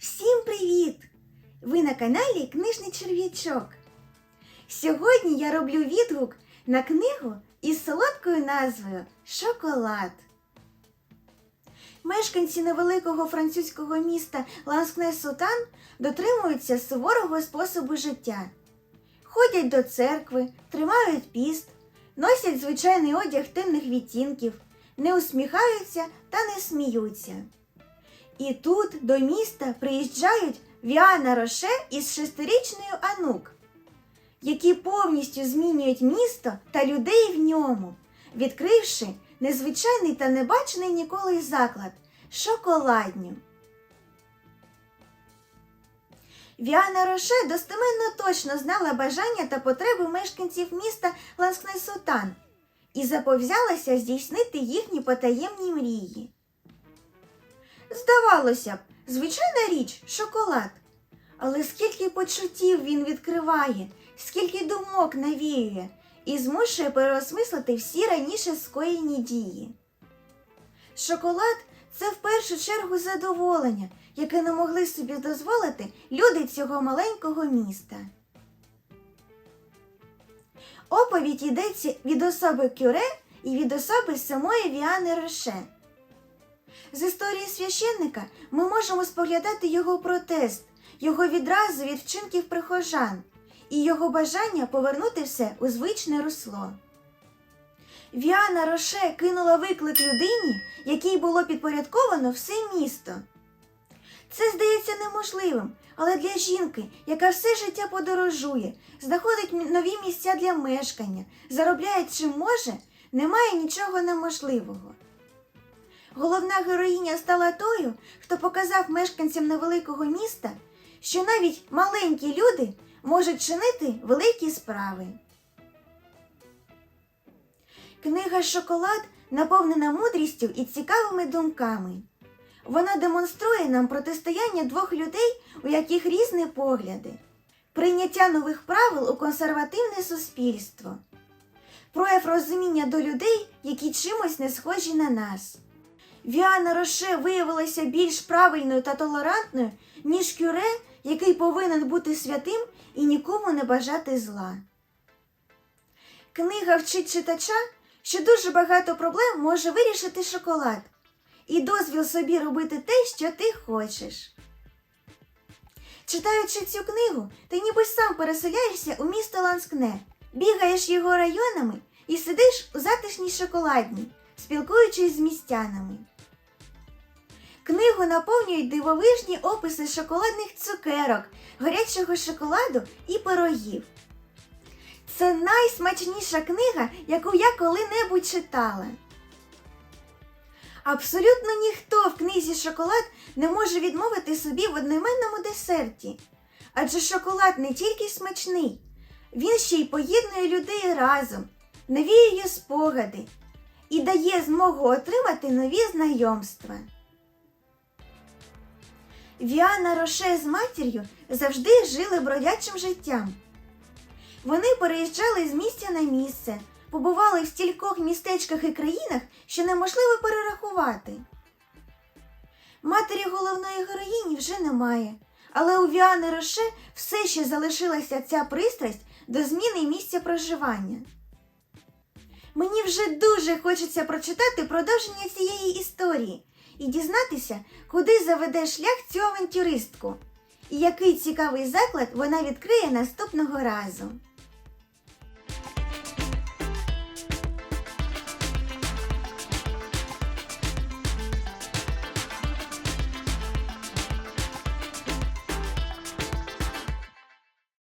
Всім привіт! Ви на каналі Книжний Черв'ячок. Сьогодні я роблю відгук на книгу із солодкою назвою Шоколад. Мешканці невеликого французького міста Ланскне-Сутан дотримуються суворого способу життя. Ходять до церкви, тримають піст, носять звичайний одяг темних відтінків, не усміхаються та не сміються. І тут до міста приїжджають Віана Роше із шестирічною Анук, які повністю змінюють місто та людей в ньому, відкривши незвичайний та небачений ніколи заклад шоколадню. Віана Роше достеменно точно знала бажання та потреби мешканців міста Ланскне-Сутан і заповзялася здійснити їхні потаємні мрії. Здавалося б, звичайна річ шоколад. Але скільки почуттів він відкриває, скільки думок навіює і змушує переосмислити всі раніше скоєні дії. Шоколад це в першу чергу задоволення, яке не могли собі дозволити люди цього маленького міста. Оповідь йдеться від особи Кюре і від особи самої Віани Роше. З історії священника ми можемо споглядати його протест, його відразу від вчинків прихожан і його бажання повернути все у звичне русло. Віана Роше кинула виклик людині, якій було підпорядковано все місто. Це здається неможливим, але для жінки, яка все життя подорожує, знаходить нові місця для мешкання, заробляє чим може, немає нічого неможливого. Головна героїня стала тою, хто показав мешканцям невеликого міста, що навіть маленькі люди можуть чинити великі справи. Книга Шоколад наповнена мудрістю і цікавими думками. Вона демонструє нам протистояння двох людей, у яких різні погляди, прийняття нових правил у консервативне суспільство, прояв розуміння до людей, які чимось не схожі на нас. Віана Роше виявилася більш правильною та толерантною, ніж Кюре, який повинен бути святим і нікому не бажати зла. Книга вчить читача, що дуже багато проблем може вирішити шоколад і дозвіл собі робити те, що ти хочеш. Читаючи цю книгу, ти ніби сам переселяєшся у місто Ланскне, бігаєш його районами і сидиш у затишній шоколадній, спілкуючись з містянами. Книгу наповнюють дивовижні описи шоколадних цукерок, гарячого шоколаду і пирогів. Це найсмачніша книга, яку я коли-небудь читала. Абсолютно ніхто в книзі шоколад не може відмовити собі в одноіменному десерті. Адже шоколад не тільки смачний, він ще й поєднує людей разом, навіює спогади і дає змогу отримати нові знайомства. Віана Роше з матір'ю завжди жили бродячим життям. Вони переїжджали з місця на місце, побували в стількох містечках і країнах, що неможливо перерахувати. Матері головної героїні вже немає, але у Віани Роше все ще залишилася ця пристрасть до зміни місця проживання. Мені вже дуже хочеться прочитати продовження цієї історії і дізнатися, куди заведе шлях цю авантюристку, і який цікавий заклад вона відкриє наступного разу.